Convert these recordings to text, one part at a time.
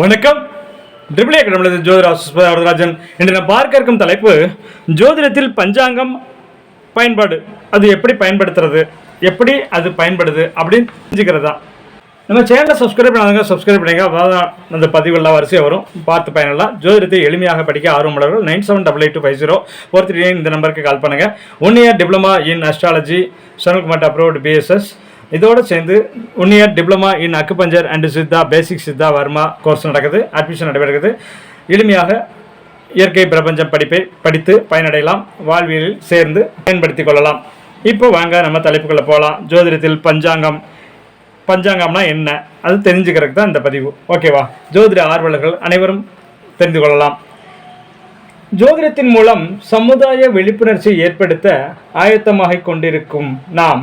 வணக்கம். Triple A கடவுளது ஜோதிடா Varadarajan இன்று நான் பார்க்க இருக்கும் தலைப்பு ஜோதிடத்தில் பஞ்சாங்கம் பயன்பாடு. அது எப்படி பயன்படுத்துறது? எப்படி அது பயன்படுது? அப்படின்னு தெரிஞ்சுக்கிறதா. நம்ம சேனலை சப்ஸ்கிரைப் பண்ணாதவங்க சப்ஸ்கிரைப் பண்ணுங்க அப்பதான் அந்த பதிவுகள்லாம் வரிசையாக வரும். பார்த்து பயனெல்லாம். ஜோதிடத்தை எளிமையாக படிக்க ஆர்வமுள்ளவர்கள் nine seven double eight two five zero four three இந்த நம்பருக்கு கால் பண்ணுங்கள் one year diploma in astrology Sanalkumar abroad BSS இதோடு சேர்ந்து one year diploma in acupuncture and Siddha basic Siddha Varma course நடக்குது. அட்மிஷன் நடைபெறுகிறது. எளிமையாக இயற்கை பிரபஞ்சம் படிப்பை படித்து பயனடையலாம். வாழ்வியலில் சேர்ந்து பயன்படுத்திக் கொள்ளலாம். இப்போ வாங்க நம்ம தலைப்புக்குள்ளே போகலாம் ஜோதிடத்தில் பஞ்சாங்கம். பஞ்சாங்கம்னா என்ன? அது தெரிஞ்சுக்கிறதுக்கு தான் இந்த பதிவு. ஓகேவா ஜோதிட ஆர்வலர்கள் அனைவரும் தெரிந்து கொள்ளலாம். ஜோதிடத்தின் மூலம் சமுதாய விழிப்புணர்ச்சி ஏற்படுத்த ஆயத்தமாக கொண்டிருக்கும் நாம்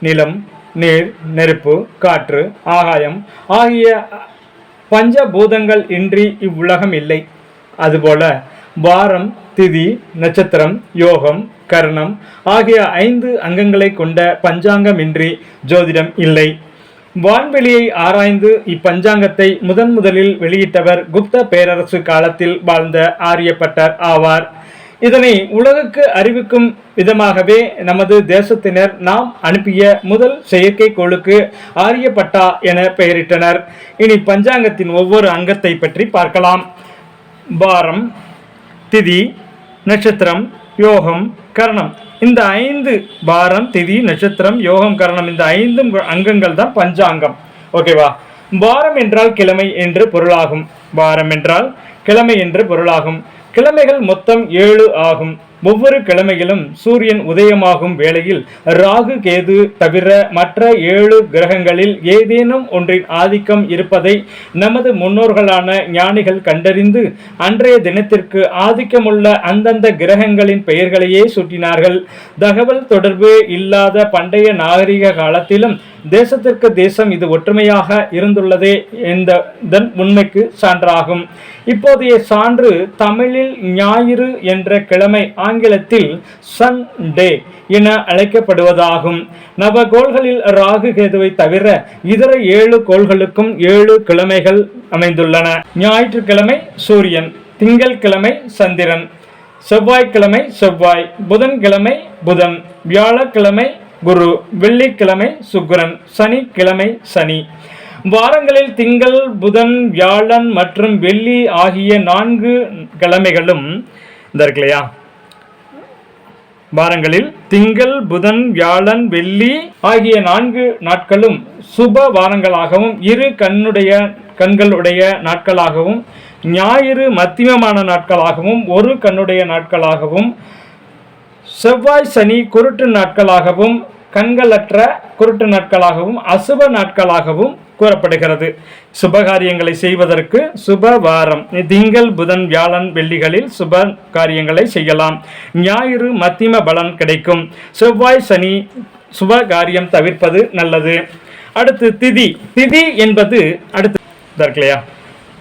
நிலம் நீர் நெருப்பு காற்று ஆகாயம் ஆகிய பஞ்சபூதங்கள் இன்றி இவ்வுலகம் இல்லை. அதுபோல வாரம் திதி நட்சத்திரம் யோகம் கர்ணம் ஆகிய ஐந்து அங்கங்களை கொண்ட பஞ்சாங்கமின்றி ஜோதிடம் இல்லை. வான்வெளியை ஆராய்ந்து இப்பஞ்சாங்கத்தை முதன் முதலில் வெளியிட்டவர் குப்த பேரரசு காலத்தில் வாழ்ந்த ஆரியப்பட்டர் ஆவார். இதனை உலகுக்கு அறிவிக்கும் விதமாகவே நமது தேசத்தினர் நாம் அனுப்பிய முதல் செயற்கைக்கோளுக்கு ஆரியப்பட்டா என பெயரிட்டனர். இனி பஞ்சாங்கத்தின் ஒவ்வொரு அங்கத்தை பற்றி பார்க்கலாம். பாரம் திதி நட்சத்திரம் யோகம் கரணம். இந்த ஐந்து பாரம் திதி நட்சத்திரம் யோகம் கரணம் இந்த ஐந்து அங்கங்கள் தான் பஞ்சாங்கம். ஓகேவா? பாரம் என்றால் கிழமை என்று பொருளாகும். பாரம் என்றால் கிழமை என்று பொருளாகும். கிழமைகள் மொத்தம் ஏழு ஆகும். ஒவ்வொரு கிழமையிலும் சூரியன் உதயமாகும் வேளையில் ராகு கேது தவிர மற்ற ஏழு கிரகங்களில் ஏதேனும் ஒன்றின் ஆதிக்கம் இருப்பதை நமது முன்னோர்களான ஞானிகள் கண்டறிந்து அன்றைய தினத்திற்கு ஆதிக்கமுள்ள அந்தந்த கிரகங்களின் பெயர்களையே சுட்டினார்கள். தகவல் தொடர்பு இல்லாத பண்டைய நாகரிக காலத்திலும் தேசத்திற்கு தேசம் இது ஒற்றுமையாக இருந்துள்ளதே என்பதன் உண்மைக்கு சான்றாகும். இப்போதைய சான்று தமிழில் ஞாயிறு என்ற கிழமை ஆங்கிலத்தில் சன் டே என அழைக்கப்படுவதாகும். நவகோள்களில் ராகு கேதுவை தவிர இதர ஏழு கோள்களுக்கும் ஏழு கிழமைகள் அமைந்துள்ளன. ஞாயிற்றுக்கிழமை சூரியன் திங்கட்கிழமை சந்திரன் செவ்வாய்க்கிழமை செவ்வாய் புதன்கிழமை புதன் வியாழக்கிழமை குரு வெள்ளிக்கிழமை சுக்கிரன் சனிக்கிழமை சனி. வாரங்களில் திங்கள் புதன் வியாழன் மற்றும் வெள்ளி ஆகிய நான்கு கிழமைகளும் இந்த இருக்கு இல்லையா? வாரங்களில் திங்கள் புதன் வியாழன் வெள்ளி ஆகிய நான்கு நாட்களும் சுப வாரங்களாகவும் இரு கண்ணுடைய கண்களுடைய நாட்களாகவும் ஞாயிறு மத்தியமமான நாட்களாகவும் ஒரு கண்ணுடைய நாட்களாகவும் செவ்வாய் சனி குருட்டு நாட்களாகவும் கண்களற்ற குருட்டு நாட்களாகவும் அசுப நாட்களாகவும் கூறப்படுகிறது. சுபகாரியங்களை செய்வதற்கு சுப வாரம். திங்கள் புதன் வியாழன் வெள்ளிகளில் சுப காரியங்களை செய்யலாம். ஞாயிறு மத்திம பலன் கிடைக்கும். செவ்வாய் சனி சுப காரியம் தவிர்ப்பது நல்லது. அடுத்து திதி. திதி என்பது அடுத்து இல்லையா?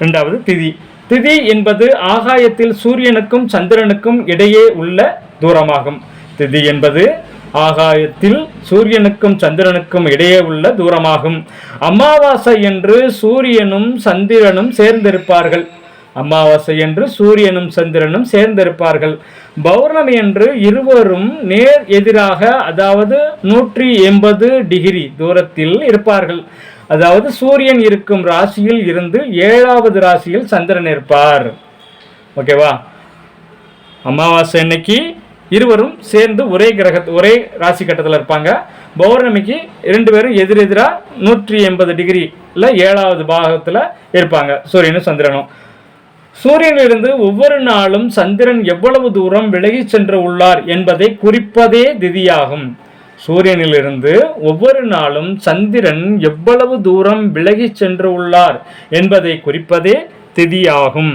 ரெண்டாவது திதி. திதி என்பது ஆகாயத்தில் சூரியனுக்கும் சந்திரனுக்கும் இடையே உள்ள தூரமாகும். திதி என்பது ஆகாயத்தில் சூரியனுக்கும் சந்திரனுக்கும் இடையே உள்ள தூரமாகும். அமாவாசை என்று சூரியனும் சந்திரனும் சேர்ந்திருப்பார்கள். அமாவாசை என்று சூரியனும் சந்திரனும் சேர்ந்திருப்பார்கள். பௌர்ணமி என்று இருவரும் நேர் எதிராக அதாவது நூற்றி எண்பது டிகிரி தூரத்தில் இருப்பார்கள். அதாவது சூரியன் இருக்கும் ராசியில் இருந்து ஏழாவது ராசியில் சந்திரன் இருப்பார். ஓகேவா? அமாவாசை அன்னைக்கு இருவரும் சேர்ந்து ஒரே கிரக ஒரே ராசி கட்டத்தில் இருப்பாங்க. பௌர்ணமிக்கு ரெண்டு பேரும் எதிரெதிராக நூற்றி எண்பது டிகிரியில் ஏழாவது பாகத்தில் இருப்பாங்க. சூரியனும் சந்திரனும். சூரியனிலிருந்து ஒவ்வொரு நாளும் சந்திரன் எவ்வளவு தூரம் விலகிச் சென்று உள்ளார் என்பதை குறிப்பதே திதியாகும். சூரியனிலிருந்து ஒவ்வொரு நாளும் சந்திரன் எவ்வளவு தூரம் விலகி சென்று உள்ளார் என்பதை குறிப்பதே திதியாகும்.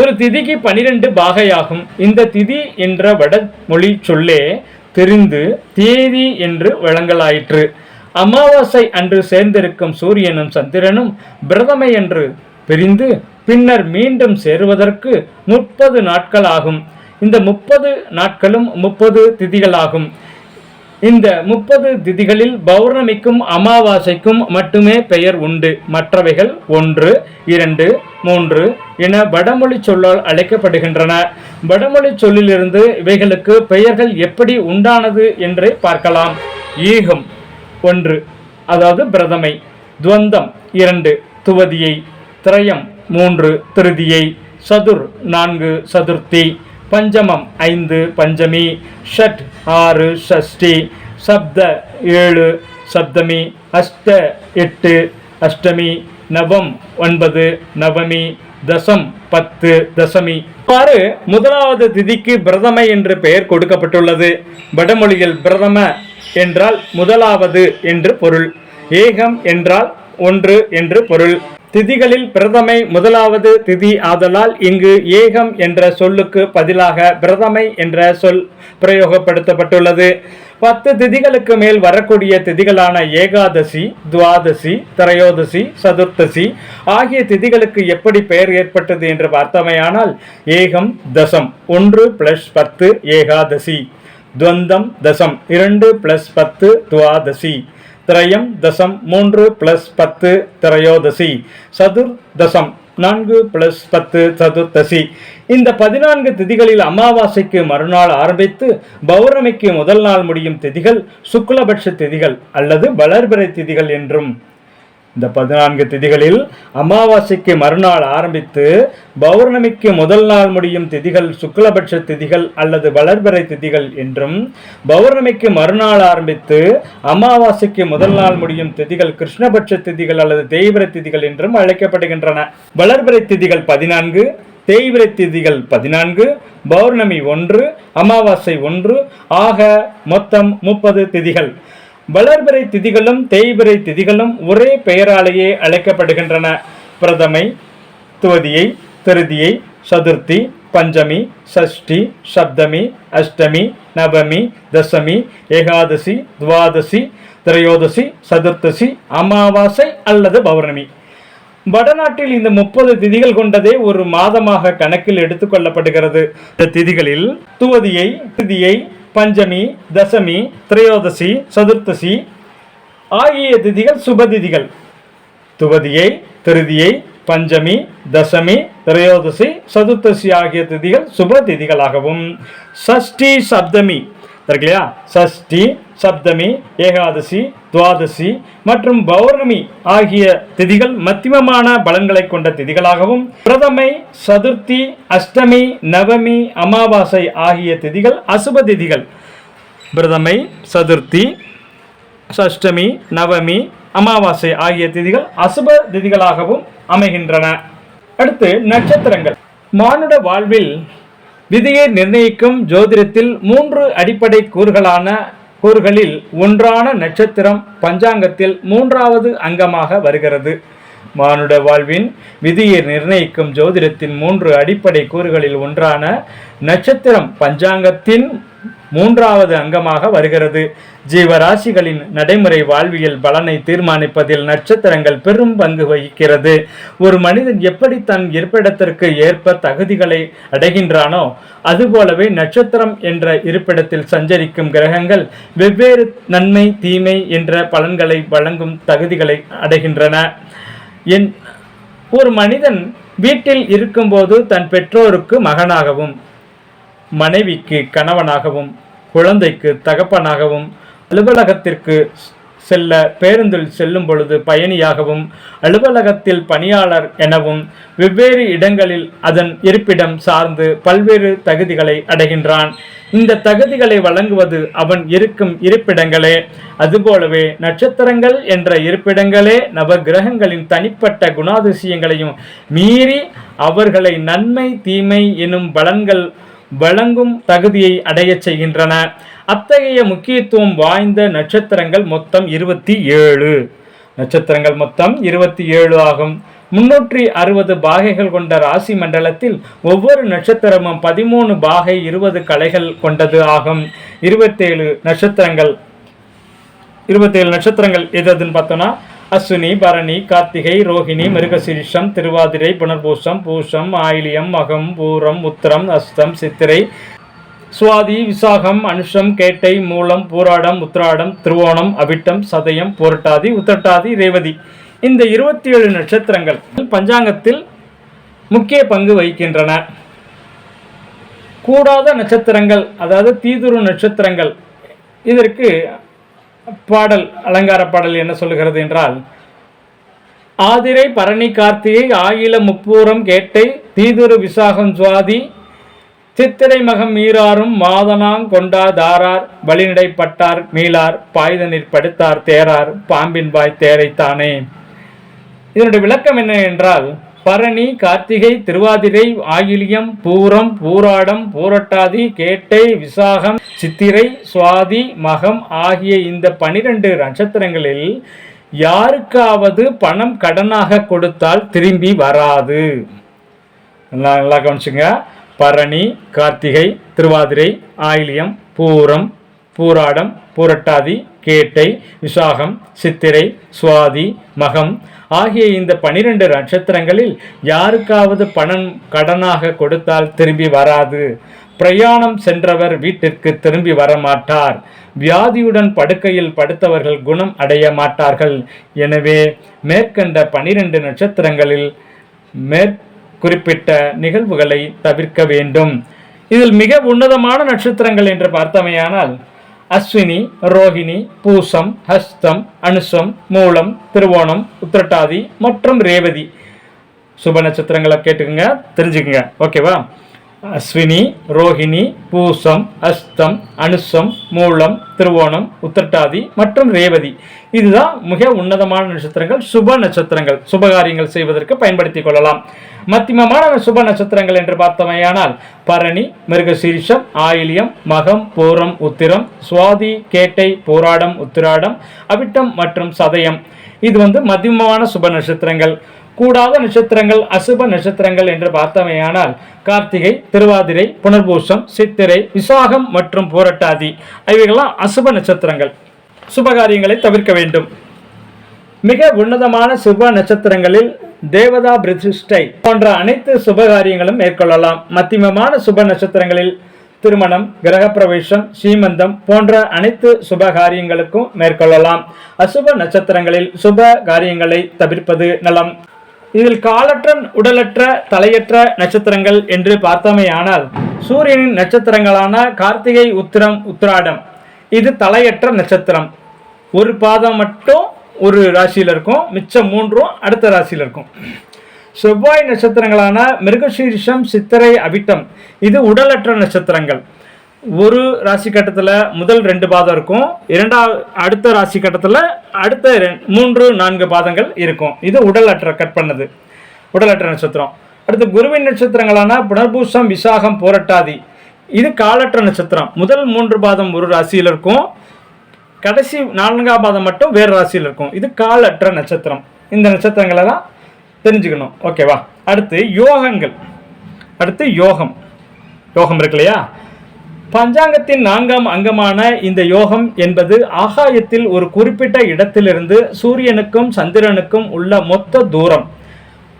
ஒரு திதிக்கு பனிரெண்டு பாகையாகும். இந்த திதி என்ற வடமொழி சொல்லே தெரிந்து தேதி என்று வழங்கலாயிற்று அமாவாசை அன்று சேர்ந்திருக்கும் சூரியனும் சந்திரனும் பிரதமை என்று பிரிந்து பின்னர் மீண்டும் சேருவதற்கு முப்பது நாட்கள் ஆகும் இந்த முப்பது நாட்களும் முப்பது திதிகளாகும். இந்த முப்பது திதிகளில் பௌர்ணமிக்கும் அமாவாசைக்கும் மட்டுமே பெயர் உண்டு. மற்றவைகள் ஒன்று இரண்டு மூன்று என வடமொழி சொல்லால் அழைக்கப்படுகின்றன. வடமொழி சொல்லிலிருந்து இவைகளுக்கு பெயர்கள் எப்படி உண்டானது என்றே பார்க்கலாம். ஈகம் ஒன்று அதாவது பிரதமை. துவந்தம் இரண்டு துவதியை. திரயம் மூன்று திருதியை. சதுர் நான்கு சதுர்த்தி. பஞ்சமம் ஐந்து பஞ்சமி. ஷட் ஆறு ஷஷ்டி. சப்த ஏழு சப்தமி. அஷ்ட எட்டு அஷ்டமி. நவம் ஒன்பது நவமி தசம் பத்து தசமி. இவ்வாறு முதலாவது திதிக்கு பிரதமை என்று பெயர் கொடுக்கப்பட்டுள்ளது. வடமொழியில் பிரதம என்றால் முதலாவது என்று பொருள். ஏகம் என்றால் ஒன்று என்று பொருள். திதிகளில் பிரதமை முதலாவது திதி ஆதலால் இங்கு ஏகம் என்ற சொல்லுக்கு பதிலாக பிரதமை என்ற சொல் பிரயோகப்படுத்தப்பட்டுள்ளது. பத்து திதிகளுக்கு மேல் வரக்கூடிய திதிகளான ஏகாதசி துவாதசி திரையோதசி சதுர்த்தசி ஆகிய திதிகளுக்கு எப்படி பெயர் ஏற்பட்டது என்று பார்த்தமையானால் ஏகம் தசம் ஒன்று பிளஸ் பத்து ஏகாதசி துவந்தம் தசம் இரண்டு பிளஸ் பத்து துவாதசி திரயம் தசம் மூன்று பிளஸ் பத்து திரையோதசி சதுர் தசம் நான்கு பிளஸ் பத்து சதுர்த்தசி இந்த பதினான்கு திதிகளில் அமாவாசைக்கு மறுநாள் ஆரம்பித்து பௌர்ணமிக்கு முதல் நாள் முடியும் திதிகள் சுக்லபட்ச திதிகள் அல்லது வளர்பிறை திதிகள் என்றும். இந்த பதினான்கு திதிகளில் அமாவாசைக்கு மறுநாள் ஆரம்பித்து பௌர்ணமிக்கு முதல் நாள் முடியும் திதிகள் சுக்லபட்ச திதிகள் அல்லது வளர்பிறை திதிகள் என்றும் பௌர்ணமிக்கு மறுநாள் ஆரம்பித்து அமாவாசைக்கு முதல் நாள் முடியும் திதிகள் கிருஷ்ணபட்ச திதிகள் அல்லது தெய்வர திதிகள் என்றும் அழைக்கப்படுகின்றன. வளர்பிறை திதிகள் பதினான்கு தேய்பிரை திதிகள் பதினான்கு பௌர்ணமி ஒன்று அமாவாசை ஒன்று ஆக மொத்தம் முப்பது திதிகள். வளர்பிறை திதிகளும் தேய்பிறை திதிகளும் ஒரே பெயராலேயே அழைக்கப்படுகின்றன. பிரதமை துவதியை திருதியை சதுர்த்தி பஞ்சமி சஷ்டி சப்தமி அஷ்டமி நவமி தசமி ஏகாதசி துவாதசி திரையோதசி சதுர்த்தசி அமாவாசை அல்லது பௌர்ணமி. வடநாட்டில் இந்த முப்பது திதிகள் கொண்டதே ஒரு மாதமாக கணக்கில் எடுத்துக்கொள்ளப்படுகிறது இந்த திதிகளில் துவதியை திதியை பஞ்சமி தசமி திரையோதசி சதுர்த்தசி ஆகிய திதிகள் சுபதிதிகள் துவதியை திருதியை பஞ்சமி தசமி திரையோதசி சதுர்த்தசி ஆகிய திதிகள் சுப திதிகளாகவும். சஷ்டி சப்தமி இருக்கு இல்லையா சஷ்டி சப்தமி ஏகாதசி துவாதசி மற்றும் பௌர்ணமி ஆகிய திதிகள் மத்தியமமான பலன்களை கொண்ட திதிகளாகவும் பிரதமை சதுர்த்தி அஷ்டமி நவமி அமாவாசை ஆகிய திதிகள் அசுப திதிகள். பிரதமை சதுர்த்தி சஷ்டமி நவமி அமாவாசை ஆகிய திதிகள் அசுப திதிகளாகவும் அமைகின்றன. அடுத்து நட்சத்திரங்கள். மானுட வாழ்வில் விதியை நிர்ணயிக்கும் ஜோதிடத்தில் மூன்று அடிப்படை கூறுகளான கூறுகளில் ஒன்றான நட்சத்திரம் பஞ்சாங்கத்தில் மூன்றாவது அங்கமாக வருகிறது. மானுட வாழ்வின் விதியை நிர்ணயிக்கும் ஜோதிடத்தின் மூன்று அடிப்படை கூறுகளில் ஒன்றான நட்சத்திரம் பஞ்சாங்கத்தின் மூன்றாவது அங்கமாக வருகிறது. ஜீவராசிகளின் நடைமுறை வாழ்வியல் பலனை தீர்மானிப்பதில் நட்சத்திரங்கள் பெரும் பங்கு வகிக்கிறது. ஒரு மனிதன் எப்படி தன் இருப்பிடத்திற்கு ஏற்ப தகுதிகளை அடைகின்றானோ அதுபோலவே நட்சத்திரம் என்ற இருப்பிடத்தில் சஞ்சரிக்கும் கிரகங்கள் வெவ்வேறு நன்மை தீமை என்ற பலன்களை வழங்கும் தகுதிகளை அடைகின்றன. என் ஒரு மனிதன் வீட்டில் இருக்கும்போது தன் பெற்றோருக்கு மகனாகவும் மனைவிக்கு கணவனாகவும் குழந்தைக்கு தகப்பனாகவும் அலுவலகத்திற்கு செல்ல பேருந்தில் செல்லும் பொழுது பயணியாகவும் அலுவலகத்தில் பணியாளர் எனவும் வெவ்வேறு இடங்களில் அதன் இருப்பிடம் சார்ந்து பல்வேறு தகுதிகளை அடைகின்றான். இந்த தகுதிகளை வழங்குவது அவன் இருக்கும் இருப்பிடங்களே அதுபோலவே நட்சத்திரங்கள் என்ற இருப்பிடங்களே நவகிரகங்களின் தனிப்பட்ட குணாதிசயங்களையும் மீறி அவர்களை நன்மை தீமை எனும் பலன்கள் வழங்கும் தகுதியை அடையச் செய்கின்றன. அத்தகைய முக்கியத்துவம் வாய்ந்த நட்சத்திரங்கள் மொத்தம் இருபத்தி ஏழு. நட்சத்திரங்கள் மொத்தம் இருபத்தி ஏழு ஆகும். முன்னூற்றி அறுபது பாகைகள் கொண்ட ராசி மண்டலத்தில் ஒவ்வொரு நட்சத்திரமும் பதிமூணு பாகை இருபது கலைகள் கொண்டது ஆகும். இருபத்தேழு நட்சத்திரங்கள் இருபத்தேழு நட்சத்திரங்கள் எது எதுன்னு பார்த்தோன்னா அஸ்வினி பரணி கார்த்திகை ரோஹிணி மிருகசீரிஷம் திருவாதிரை புனர்பூசம் பூஷம் ஆயிலியம் மகம் பூரம் உத்திரம் அஸ்தம் சித்திரை சுவாதி விசாகம் அனுஷம் கேட்டை மூலம் பூராடம் உத்திராடம் திருவோணம் அவிட்டம் சதயம் புரட்டாதி உத்தட்டாதி ரேவதி. இந்த இருபத்தி ஏழு நட்சத்திரங்கள் பஞ்சாங்கத்தில் முக்கிய பங்கு வகிக்கின்றன. கூடாத நட்சத்திரங்கள் அதாவது தீதுரு நட்சத்திரங்கள் இதற்கு பாடல் அலங்கார பாடல் என்ன சொல்லுகிறது என்றால் ஆதிரை பரணி கார்த்திகை ஆயில முப்பூரம் கேட்டை தீதுரு விசாகம் சுவாதி சித்திரை மகம் மீறாரும் மாதனாங் கொண்டா தாரார் வழிநடைப்பட்டார் மீளார் பாய்தனில் படுத்தார் தேரார் பாம்பின் வாய் தேரைத்தானே? இதனுடைய விளக்கம் என்ன என்றால் பரணி கார்த்திகை திருவாதிரை ஆயிலியம் பூரம் பூராடம் பூரட்டாதி கேட்டை விசாகம் சித்திரை சுவாதி மகம் ஆகிய இந்த பனிரெண்டு நட்சத்திரங்களில் யாருக்காவது பணம் கடனாக கொடுத்தால் திரும்பி வராது. நல்லா நல்லா கவனிச்சுங்க. பரணி கார்த்திகை திருவாதிரை ஆயிலியம் பூரம் பூராடம் பூரட்டாதி கேட்டை விசாகம் சித்திரை சுவாதி மகம் ஆகிய இந்த பனிரெண்டு நட்சத்திரங்களில் யாருக்காவது பணம் கடனாக கொடுத்தால் திரும்பி வராது. பிரயாணம் சென்றவர் வீட்டிற்கு திரும்பி வரமாட்டார். வியாதியுடன் படுக்கையில் படுத்தவர்கள் குணம் அடைய மாட்டார்கள். எனவே மேற்கண்ட பனிரெண்டு நட்சத்திரங்களில் மேற்குறிப்பிட்ட நிகழ்வுகளை தவிர்க்க வேண்டும். இதில் மிக உன்னதமான நட்சத்திரங்கள் என்று பார்த்தமையானால் அஸ்வினி ரோஹிணி பூசம் ஹஸ்தம் அனுசம் மூலம் திருவோணம் உத்திரட்டாதி மற்றும் ரேவதி. சுப நட்சத்திரங்களை கேட்டுக்கோங்க தெரிஞ்சுக்கோங்க. ஓகேவா அஸ்வினி ரோஹிணி பூசம் அஸ்தம் அனுசம் மூலம் திருவோணம் உத்திரட்டாதி மற்றும் ரேவதி. இதுதான் மிக உன்னதமான நட்சத்திரங்கள் சுப நட்சத்திரங்கள். சுபகாரியங்கள் செய்வதற்கு பயன்படுத்திக் கொள்ளலாம். மத்தியமமான சுப நட்சத்திரங்கள் என்று பார்த்தமையானால் பரணி மிருகசீரிஷம் ஆயிலியம் மகம் பூரம் உத்திரம் சுவாதி கேட்டை போராடம் உத்திராடம் அவிட்டம் மற்றும் சதயம். இது வந்து மத்தியமமான சுப நட்சத்திரங்கள். கூடாத நட்சத்திரங்கள் அசுப நட்சத்திரங்கள் என்று பார்த்தமையானால் கார்த்திகை திருவாதிரை புனர்பூசம் சித்திரை விசாகம் மற்றும் பூரட்டாதி. இவைகள்லாம் அசுப நட்சத்திரங்கள். சுபகாரியங்களை தவிர்க்க வேண்டும். மிக உன்னதமான சுப நட்சத்திரங்களில் தேவதா பிரதிஷ்டை போன்ற அனைத்து சுபகாரியங்களும் மேற்கொள்ளலாம். மத்தியமமான சுப நட்சத்திரங்களில் திருமணம் கிரகப்பிரவேசம் சீமந்தம் போன்ற அனைத்து சுப காரியங்களுக்கும் மேற்கொள்ளலாம். அசுப நட்சத்திரங்களில் சுப காரியங்களை தவிர்ப்பது நலம். இதில் காலற்ற உடலற்ற தலையற்ற நட்சத்திரங்கள் என்று பார்த்தோமேயானால் சூரியனின் நட்சத்திரங்களான கார்த்திகை உத்திரம் உத்திராடம் இது தலையற்ற நட்சத்திரம். ஒரு பாதம் மட்டும் ஒரு ராசியில் இருக்கும் மிச்சம் மூன்றும் அடுத்த ராசியில் இருக்கும். செவ்வாய் நட்சத்திரங்களான மிருகசீரிஷம் சித்திரை அவிட்டம் இது உடலற்ற நட்சத்திரங்கள். ஒரு ராசி கட்டத்தில் முதல் ரெண்டு பாதம் இருக்கும். இரண்டாவது அடுத்த ராசி கட்டத்தில் அடுத்த மூன்று நான்கு பாதங்கள் இருக்கும். இது உடலற்ற கட் பண்ணது. உடல் அற்ற நட்சத்திரம். அடுத்து குருவின் நட்சத்திரங்களான புனர்பூசம் விசாகம் போரட்டாதி. இது காலற்ற நட்சத்திரம். முதல் மூன்று பாதம் ஒரு ராசியில் இருக்கும். கடைசி நான்காம் பாதம் மட்டும் வேறு ராசியில் இருக்கும். இது காலற்ற நட்சத்திரம். இந்த நட்சத்திரங்களை தான் தெரிஞ்சுக்கணும். ஓகேவா? அடுத்து யோகங்கள். அடுத்து யோகம். யோகம் இருக்கு இல்லையா? பஞ்சாங்கத்தின் நான்காம் அங்கமான இந்த யோகம் என்பது ஆகாயத்தில் ஒரு குறிப்பிட்ட இடத்திலிருந்து சூரியனுக்கும் சந்திரனுக்கும் உள்ள மொத்த தூரம்.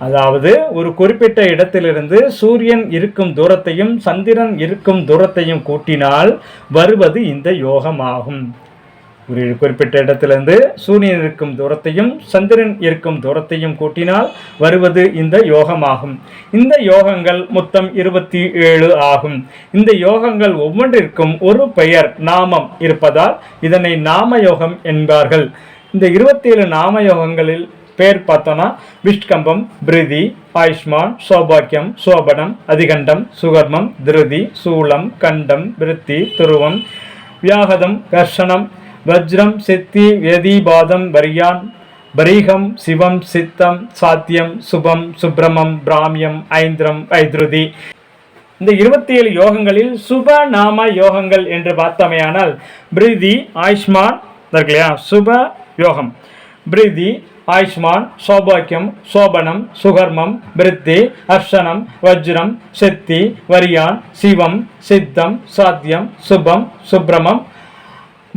அதாவது ஒரு குறிப்பிட்ட இடத்திலிருந்து சூரியன் இருக்கும் தூரத்தையும் சந்திரன் இருக்கும் தூரத்தையும் கூட்டினால் வருவது இந்த யோகமாகும். ஒரு குறிப்பிட்ட இடத்திலிருந்து சூரியன் இருக்கும் தூரத்தையும் சந்திரன் இருக்கும் தூரத்தையும் கூட்டினால் வருவது இந்த யோகமாகும். இந்த யோகங்கள் மொத்தம் இருபத்தி ஏழு ஆகும். இந்த யோகங்கள் ஒவ்வொன்றிற்கும் ஒரு பெயர் நாமம் இருப்பதால் இதனை நாம யோகம் என்பார்கள். இந்த இருபத்தி ஏழு நாம யோகங்களில் பேர் பார்த்தோன்னா விஷ்கம்பம் பிரிதி ஆயுஷ்மான் சௌபாக்கியம் சோபனம் அதிகண்டம் சுகர்மம் திருதி சூலம் கண்டம் விருத்தி துருவம் வியாகதம் கர்ஷனம் வஜ்ரம் சித்தி வேதிபாதம் வரியான் பரீகம் சிவம் சித்தம் சாத்தியம் சுபம் சுப்பிரமம் பிராமியம் ஐந்திரம் ஐத்ருதி இந்த இருபத்தி ஏழு யோகங்களில் சுப நாம யோகங்கள் என்று பார்த்தமையானால் பிரீதி ஆயுஷ்மான் இருக்கு இல்லையா? சுப யோகம். பிரீதி ஆயுஷ்மான் சௌபாக்கியம் சோபனம் சுகர்மம் பிருத்தி அர்ஷனம் வஜ்ரம் சித்தி வரியான் சிவம் சித்தம் சாத்தியம் சுபம் சுப்பிரமம்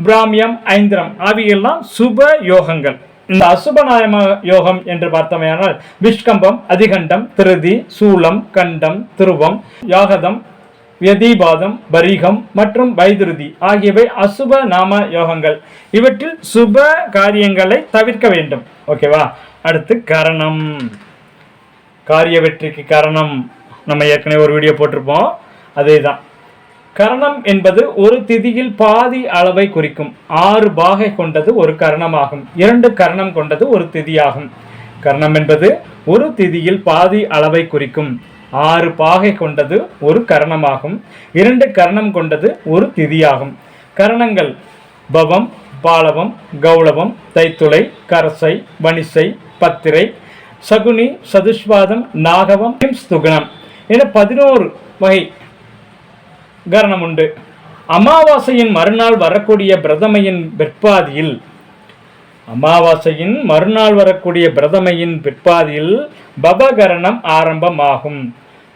பிராமியம் ஐந்திரம். ஆகியெல்லாம் சுப யோகங்கள். இந்த அசுபநாயம யோகம் என்று பார்த்தமையானால் விஷ்கம்பம் அதிகண்டம் திருதி சூலம் கண்டம் துருவம் யாகதம் வியதிபாதம் பரீகம் மற்றும் வைதுருதி ஆகியவை அசுப நாம யோகங்கள். இவற்றில் சுப காரியங்களை தவிர்க்க வேண்டும். ஓகேவா? அடுத்து கரணம். காரிய வெற்றிக்கு கரணம். நம்ம ஏற்கனவே ஒரு வீடியோ போட்டிருப்போம். அதே தான் கரணம் என்பது ஒரு திதியில் பாதி அளவை குறிக்கும். ஆறு பாகை கொண்டது ஒரு கரணமாகும். இரண்டு கரணம் கொண்டது ஒரு திதியாகும். கரணம் என்பது ஒரு திதியில் பாதி அளவை குறிக்கும். ஆறு பாகை கொண்டது ஒரு கரணமாகும். இரண்டு கரணம் கொண்டது ஒரு திதியாகும். கரணங்கள் பவம் பாலவம் கௌளவம் தைத்துளை கரசை வணிசை பத்திரை சகுனி சதுஷ்வாதம் நாகவம் ஸ்துகணம் என பதினோரு வகை கரணம் உண்டு அமாவாசையின் மறுநாள் வரக்கூடிய பிரதமையின் பிற்பாதியில் அமாவாசையின் மறுநாள் வரக்கூடிய பிரதமையின் பிற்பாதியில் பபகரணம் ஆரம்பமாகும்.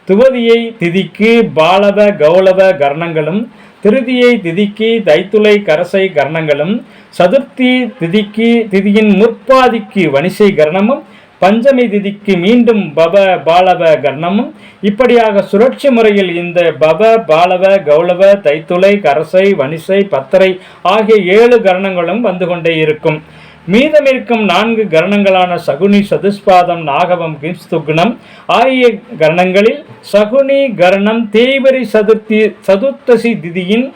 துவதியை திதிக்கு பாலவ கௌலத கர்ணங்களும் திருதியை திதிக்கு தைத்துளை கரசை கர்ணங்களும் சதுர்த்தி திதிக்கு திதியின் முற்பாதிக்கு வணிசை கர்ணமும் பஞ்சமி திதிக்கு மீண்டும் பப பாலவ கர்ணமும் இப்படியாக சுழற்சி முறையில் இந்த பப பாலவ கௌளவ தைத்துளை கரசை வனிசை பத்தரை ஆகிய ஏழு கரணங்களும் வந்து கொண்டே இருக்கும். மீதமிருக்கும் நான்கு கரணங்களான சகுனி சதுஸ்பாதம் நாகவம் கிம்ஸ்துக்னம் ஆகிய கரணங்களில் சகுனி கரணம் தேய்வரி சதுர்த்தி சதுர்த்தசி திதியின்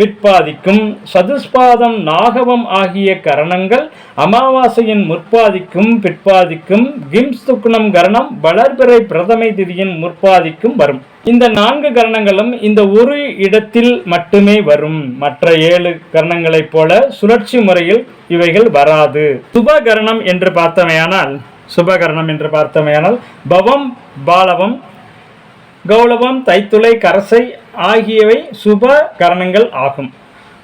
பிற்பாதிக்கும். சதுஸ்பாதம் நாகவம் ஆகிய கரணங்கள் அமாவாசையின் முற்பாதிக்கும் பிற்பாதிக்கும். கிம்ஸ்துக்குணம் கரணம் வளர்பிறை பிரதமை திதியின் முற்பாதிக்கும் வரும். இந்த நான்கு கரணங்களும் இந்த ஒரு இடத்தில் மட்டுமே வரும். மற்ற ஏழு கரணங்களைப் போல சுழற்சி முறையில் இவைகள் வராது. சுபகரணம் என்று பார்த்தமையானால் சுபகரணம் என்று பார்த்தமையானால் பவம் பாலவம் கௌளவம் தைத்துளை கரசை ஆகியவை சுப கரணங்கள் ஆகும்.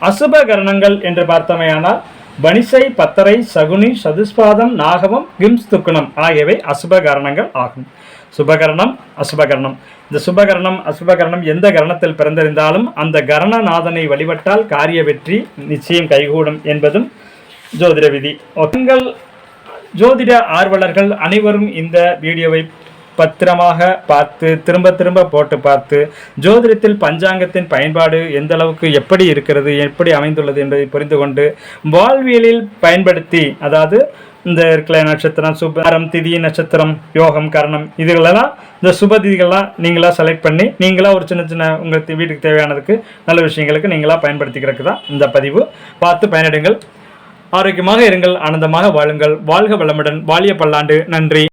அசுப கரணங்கள் என்று பார்த்தமையானால் பனிசை பத்தரை சகுனி சதுஸ்பாதம் நாகவம் கிம்ஸ்துக்குணம் ஆகியவை அசுப கரணங்கள் ஆகும். சுபகரணம் அசுபகரணம் இந்த சுபகரணம் அசுபகரணம் எந்த கரணத்தில் பிறந்திருந்தாலும் அந்த கரணநாதனை வழிபட்டால் காரிய வெற்றி நிச்சயம் கைகூடும் என்பதும் ஜோதிட விதி. உங்கள் ஜோதிட ஆர்வலர்கள் அனைவரும் இந்த வீடியோவை பத்திரமாக பார்த்து திரும்ப திரும்ப போட்டு பார்த்து ஜோதிடத்தில் பஞ்சாங்கத்தின் பயன்பாடு எந்த அளவுக்கு எப்படி இருக்கிறது எப்படி அமைந்துள்ளது என்பதை புரிந்து கொண்டு வாழ்வியலில் பயன்படுத்தி அதாவது இந்த இருக்கிற நட்சத்திரம் சுபாரம் திதி நட்சத்திரம் யோகம் கரணம் இதுகளெல்லாம் இந்த சுபதிதிகள்லாம் நீங்களாக செலக்ட் பண்ணி நீங்களாக ஒரு சின்ன சின்ன உங்கள் வீட்டுக்கு தேவையானதுக்கு நல்ல விஷயங்களுக்கு நீங்களாக பயன்படுத்திக்கிறதுக்கு தான் இந்த பதிவு. பார்த்து பயனிடுங்கள். ஆரோக்கியமாக இருங்கள் ஆனந்தமாக வாழுங்கள். வாழ்க வளமுடன். வாலிய பல்லாண்டு. நன்றி.